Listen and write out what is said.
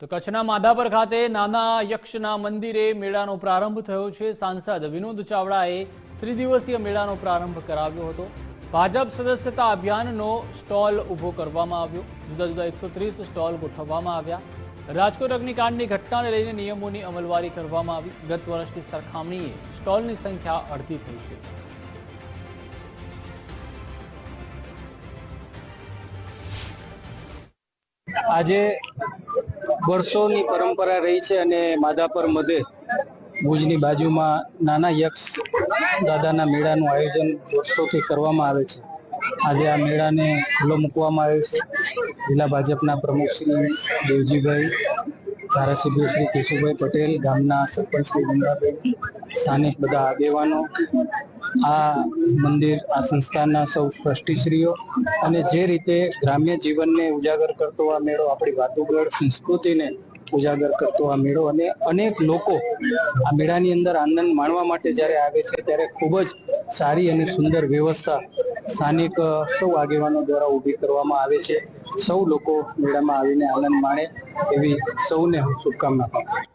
તો કચ્છના માધાપર ખાતે નાના યક્ષના મંદિરે મેળાનો પ્રારંભ થયો છે. સાંસદ વિનોદ ચાવડાએ ત્રિદિવસીય મેળાનો પ્રારંભ કરાવ્યો હતો. ભાજપ સદસ્યતા અભિયાનનો સ્ટોલ ઊભો કરવામાં આવ્યો. જુદા જુદા એકસો ત્રીસ સ્ટોલ ગોઠવવામાં આવ્યા. રાજકોટ અગ્નિકાંડની ઘટનાને લઈને નિયમોની અમલવારી કરવામાં આવી. ગત વર્ષની સરખામણીએ સ્ટોલની સંખ્યા અડધી થઈ છે. આજે વર્ષોની પરંપરા રહી છે અને માધાપર મધે ભુજની બાજુમાં નાના યક્ષ દાદાના મેળાનું આયોજન વર્ષોથી કરવામાં આવે છે. આજે આ મેળાને ખુલ્લો મૂકવામાં આવ્યો છે. જિલ્લા ભાજપના પ્રમુખ શ્રી દેવજીભાઈ, ધારાસભ્ય શ્રી કેશુભાઈ પટેલ, ગામના સરપંચ શ્રી ગંગાબેન, સ્થાનિક બધા આગેવાનો આ મંદિર, આ સંસ્થાના સૌ ટ્રસ્ટીશ્રીઓ અને જે રીતે ગ્રામ્ય જીવનને ઉજાગર કરતો આ મેળો, આપણી વાતુગઢ સંસ્કૃતિને ઉજાગર કરતો આ મેળો અને અનેક લોકો આ મેળાની અંદર આનંદ માણવા માટે જ્યારે આવે છે, ત્યારે ખૂબ જ સારી અને સુંદર વ્યવસ્થા સ્થાનિક સૌ આગેવાનો દ્વારા ઊભી કરવામાં આવે છે. સૌ લોકો મેળામાં આવીને આનંદ માણે એવી સૌને હું શુભકામના પાઠવું